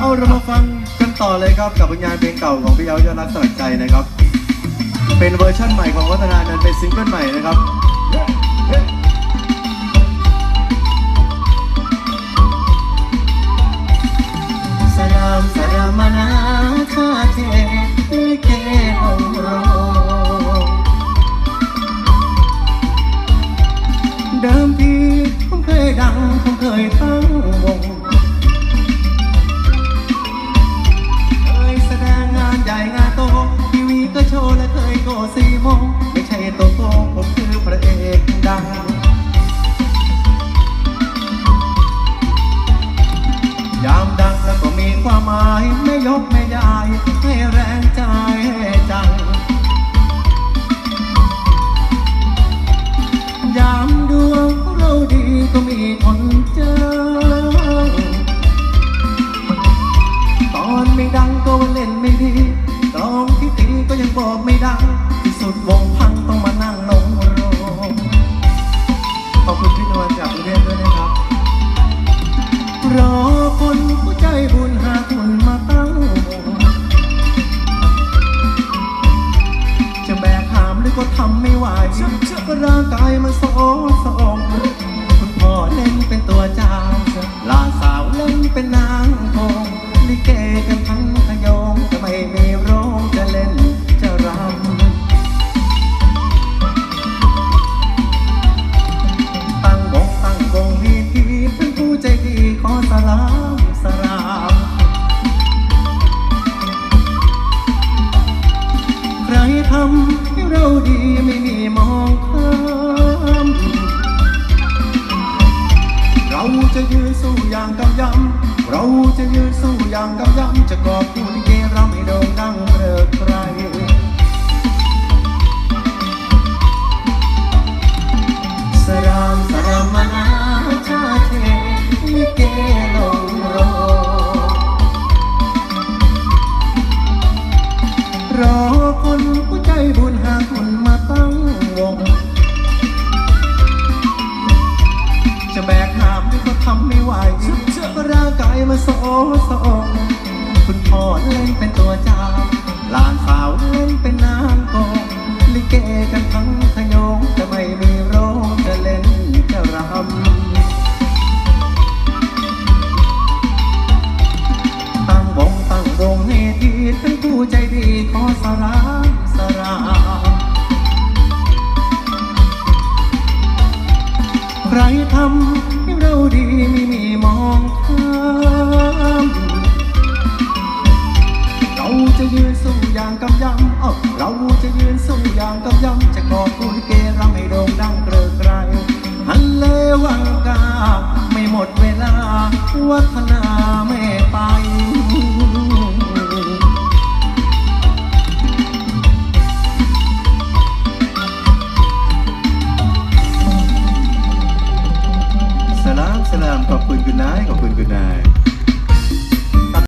เอาเรามาฟังกันต่อเลยครับกับผลงานเพลงเก่าของพี่เยายอดรักสลักใจนะครับ เป็นเวอร์ชั่นใหม่ของวัฒนานันเป็นซิงเกิลใหม่นะครับ ความหมายไม่ยกไม่ยายให้แรงใจจังยามดวงเราดีก็มีคนเจอ ตอนไม่ดังก็ว่าเล่นไม่ดีตองที่ตีก็ยังบอกไม่ดังที่สุดวงพังต้องมานั่งลงโรงขอบคุณพี่นวลจากกรุงเทพด้วยนะครับรอ กหามหรือก็ทำไม่ไหวก็ร่างกายมันโซสองคุณพ่อ อย่างกำยำ เราจะยืนสู้อย่างกำยำ จะกอบผู้ลิเกรำให้โด่งดังเริกไกรสรามสรามนาชาเทลิเกลงโรงรอคนผู้ใจบุญหาคุณมาตั้งวงจะแบกหามที่ก็ทำไม่ไหว มาโซโซองคุณพ่อเล่นเป็นตัวเจ้าหลานสาวเล่นเป็นนางกองลิเกกันทั้งขยงจะไม่มีโรงจะเล่นจะรำตั้งวงตั้งวงให้ดีเป็นผู้ใจดีขอสรามสรามใครทำให้เราดีไม่มีมองางกำยำจะกอบผู้เกรำให้โด่งดังเกลือไกรฮันเลวังกา ไม่หมดเวลา วัฒนาไม่ไปสลามสลามขอบคุณคุณนายขอบคุณคุณนาย